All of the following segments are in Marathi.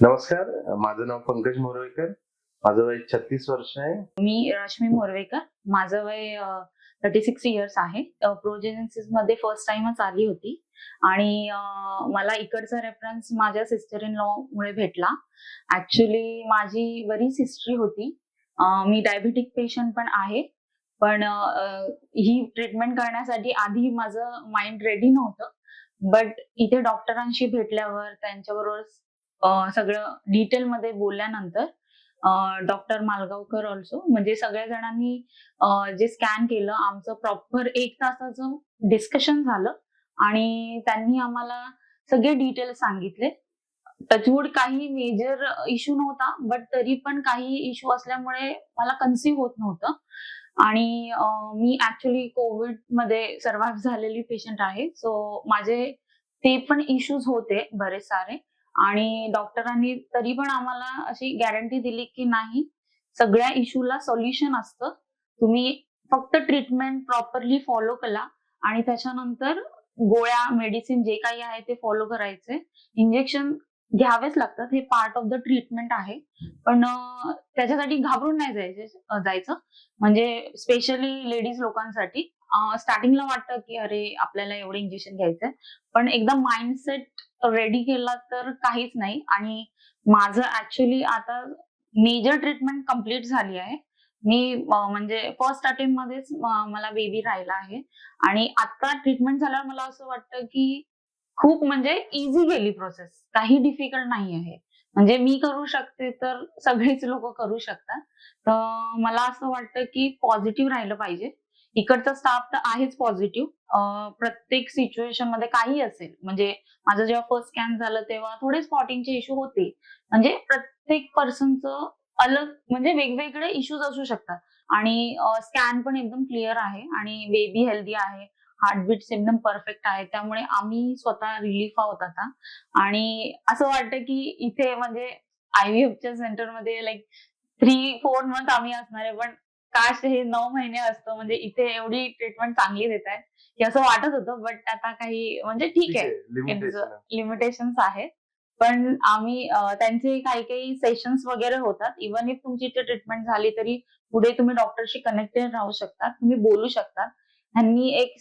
नमस्कार माझं नाव पंकज मोरवेकर. माझं वय छत्तीस वर्ष आहे. मी रश्मी मोरवेकर. माझं वय थर्टी सिक्स इयर्स आहे. प्रोजेन्सिसमध्ये फर्स्ट टाइमच आली होती. आणि मला इकडचा रेफरन्स माझ्या सिस्टर इन लॉ मुळे भेटला. ऍक्च्युली माझी बरीच हिस्ट्री होती. मी डायबिटिक पेशंट पण आहे. पण ही ट्रीटमेंट करण्यासाठी आधी माझं माइंड रेडी नव्हतं. बट इथे डॉक्टरांशी भेटल्यावर त्यांच्याबरोबर सगळं डिटेलमध्ये बोलल्यानंतर डॉक्टर मालगावकर ऑल्सो म्हणजे सगळ्या जणांनी जे स्कॅन केलं आमचं प्रॉपर एक तासाचं डिस्कशन झालं आणि त्यांनी आम्हाला सगळे डिटेल सांगितले. टचवूड काही मेजर इश्यू नव्हता बट तरी पण काही इश्यू असल्यामुळे मला कन्सिव्ह होत नव्हतं. आणि मी ऍक्च्युली कोविडमध्ये सर्व्हाइव्ह झालेली पेशंट आहे सो माझे ते पण इश्यूज होते बरेच सारे. आणि डॉक्टरांनी तरी पण आम्हाला अशी गॅरंटी दिली की नाही सगळ्या इश्यूला सोल्युशन असतं. तुम्ही फक्त ट्रीटमेंट प्रॉपरली फॉलो केला आणि त्याच्यानंतर गोळ्या मेडिसिन जे काही आहे ते फॉलो करायचे. इंजेक्शन घ्यावेच लागतात हे पार्ट ऑफ द ट्रीटमेंट आहे. पण त्याच्यासाठी घाबरून नाही जायचे जायचं. म्हणजे स्पेशली लेडीज लोकांसाठी स्टार्टिंगला वाटतं की अरे आपल्याला एवढे इंजेक्शन घ्यायचंय. पण एकदा माइंडसेट रेडी केला तर काहीच नाही. आणि माझं ऍक्च्युली आता मेजर ट्रीटमेंट कंप्लीट झाली आहे. मी म्हणजे फर्स्ट अटेम्प्ट मध्येच मला बेबी राहिला आहे. आणि आता ट्रीटमेंट झाल्यावर मला असं वाटतं की खूप म्हणजे इझी गेली प्रोसेस काही डिफिकल्ट नाही आहे. म्हणजे मी करू शकते तर सगळेच लोक करू शकतात. तर मला असं वाटतं की पॉझिटिव्ह राहिलं पाहिजे. इकडचा स्टाफ तर आहेच पॉझिटिव्ह प्रत्येक सिच्युएशनमध्ये काही असेल. म्हणजे माझं जेव्हा फर्स्ट स्कॅन झालं तेव्हा थोडे स्पॉटिंगचे इश्यू होते. म्हणजे प्रत्येक पर्सनचं अलग म्हणजे वेगवेगळे इश्यूज असू शकतात. आणि स्कॅन पण एकदम क्लिअर आहे. आणि बेबी हेल्दी आहे. हार्टबीट्स एकदम परफेक्ट आहे. त्यामुळे आम्ही स्वतः रिलीफ आहोत आता. आणि असं वाटतं की इथे म्हणजे आयव्हीएफच्या सेंटरमध्ये लाईक थ्री फोर मंथ आम्ही असणार आहे. पण काश हे नऊ महिने असतं म्हणजे इथे एवढी ट्रीटमेंट चांगली देत आहेत की असं वाटत होतं बट आता काही म्हणजे ठीक आहे. लिमिटेशन लिमिटेशन्स आहेत. पण आम्ही त्यांचे काही काही सेशन्स वगैरे होतात. इवन इफ तुमची इथे ट्रीटमेंट झाली तरी पुढे तुम्ही डॉक्टरशी कनेक्टेड राहू शकतात. तुम्ही बोलू शकतात. त्यांनी एक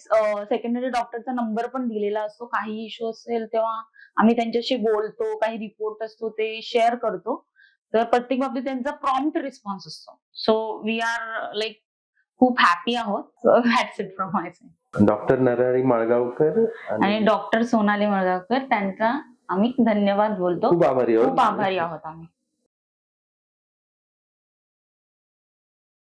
सेकंडरी डॉक्टरचा नंबर पण दिलेला असतो. काही इश्यू असेल तेव्हा आम्ही त्यांच्याशी बोलतो काही रिपोर्ट असतो ते शेअर करतो. तर प्रत्येक बाबतीत त्यांचा प्रॉम्प्ट रिस्पॉन्स असतो. सो वी आर लाईक खूप हॅपी आहोत. Hats it from my side doctor Narhari Malgaonkar आणि डॉक्टर सोनाली मळगावकर त्यांचा आम्ही धन्यवाद बोलतो. खूप आभारी आहोत. खूप आभारी आहोत आम्ही.